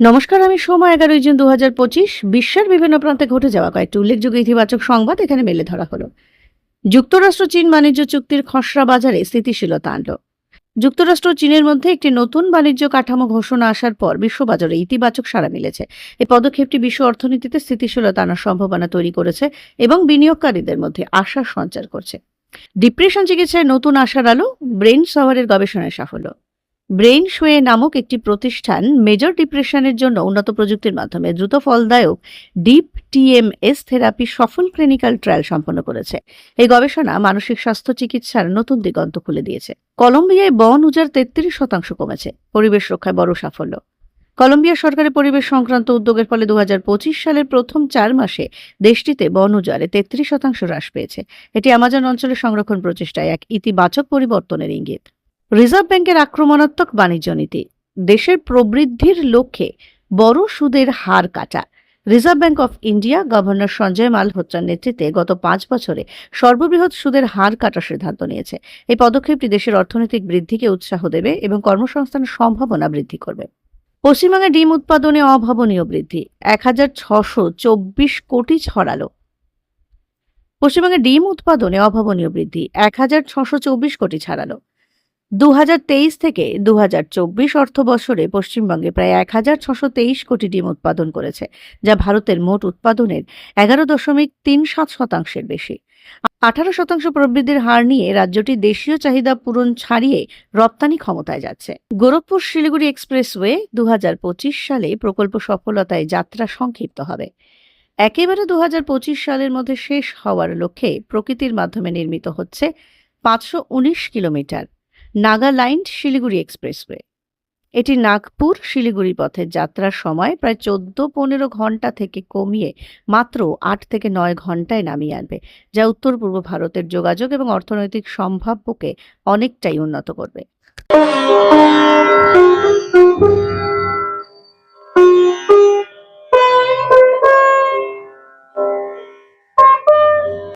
নমস্কার, আমি সোমা, এগারোই জুন দু পঁচিশ, বিশ্বের বিভিন্ন প্রান্তে ঘটে যাওয়া কয়েকটি উল্লেখযোগ্য ইতিবাচক সংবাদ এখানে মেলে ধরা হলো। যুক্তরাষ্ট্র চীন বাণিজ্য চুক্তির খসড়া বাজারে স্থিতিশীলতা আনল। যুক্তরাষ্ট্র চীনের মধ্যে একটি নতুন বাণিজ্য কাঠামো ঘোষণা আসার পর বিশ্ববাজারে ইতিবাচক সাড়া মিলেছে। এই পদক্ষেপটি বিশ্ব অর্থনীতিতে স্থিতিশীলতা আনার সম্ভাবনা তৈরি করেছে এবং বিনিয়োগকারীদের মধ্যে আশার সঞ্চার করছে। ডিপ্রেশন চিকিৎসায় নতুন আশার আলো ব্রেন সাভারের গবেষণায় সাফল্য। ব্রেইন শোয়ে নামক একটি প্রতিষ্ঠান মেজর ডিপ্রেশনের জন্য উন্নত প্রযুক্তির মাধ্যমে দ্রুত ফলদায়ক ডিপ টিএমএস থেরাপি সফল ক্লিনিক্যাল ট্রায়াল সম্পন্ন করেছে। এই গবেষণা মানসিক স্বাস্থ্য চিকিৎসার নতুন দিগন্ত খুলে দিয়েছে। কলম্বিয়ায় বন উজাড় তেত্রিশ শতাংশ কমেছে। পরিবেশ রক্ষায় বড় সাফল্য। কলম্বিয়া সরকারের পরিবেশ সংক্রান্ত উদ্যোগের ফলে দু হাজার পঁচিশ সালের প্রথম চার মাসে দেশটিতে বন উজাড়ে তেত্রিশ শতাংশ হ্রাস পেয়েছে। এটি আমাজন অঞ্চলের সংরক্ষণ প্রচেষ্টায় এক ইতিবাচক পরিবর্তনের ইঙ্গিত। রিজার্ভ ব্যাংকের আক্রমণাত্মক বাণিজ্য নীতি। দেশের প্রবৃদ্ধির লক্ষ্যে বড় সুদের হার কাটা। Reserve Bank of India governor Sanjay মালহোত্রার নেতৃত্বে গত পাঁচ বছরে সর্ববৃহৎ সুদের হার কাটার সিদ্ধান্ত নিয়েছে। এই পদক্ষেপটি দেশের অর্থনৈতিক বৃদ্ধিকে উৎসাহ দেবে এবং কর্মসংস্থানের সম্ভাবনা বৃদ্ধি করবে। পশ্চিমবঙ্গে ডিম উৎপাদনে অভাবনীয় বৃদ্ধি। এক হাজার ছশো চব্বিশ কোটি ছড়ালো। পশ্চিমবঙ্গে ডিম উৎপাদনে অভাবনীয় বৃদ্ধি। এক হাজার ছশো চব্বিশ কোটি ছাড়ালো। দু থেকে দু অর্থ বছরে পশ্চিমবঙ্গে প্রায় এক হাজার ছশো তেইশ কোটি ডিম উৎপাদন করেছে, যা ভারতের মোট উৎপাদনের এগারো দশমিক তিন সাত শতাংশের বেশি। আঠারো শতাংশ প্রবৃদ্ধির হার নিয়ে রাজ্যটি দেশীয় চাহিদা পূরণ ছাড়িয়ে রপ্তানি ক্ষমতায় যাচ্ছে। গোরখপুর শিলিগুড়ি এক্সপ্রেসওয়ে দু হাজার পঁচিশ সালে প্রকল্প সফলতায় যাত্রা সংক্ষিপ্ত হবে। একেবারে দু হাজার পঁচিশ সালের মধ্যে শেষ হওয়ার লক্ষ্যে প্রকৃতির মাধ্যমে নির্মিত হচ্ছে পাঁচশো উনিশ কিলোমিটার। নাগাল্যান্ড শিলিগুড়ি এক্সপ্রেসওয়ে। এটি নাগপুর শিলিগুড়ি পথের যাত্রার সময় প্রায় চোদ্দ পনেরো ঘণ্টা থেকে কমিয়ে মাত্র আট থেকে নয় ঘন্টায় নামিয়ে আনবে, যা উত্তর পূর্ব ভারতের যোগাযোগ এবং অর্থনৈতিক সম্ভাব্যকে অনেকটাই উন্নত করবে।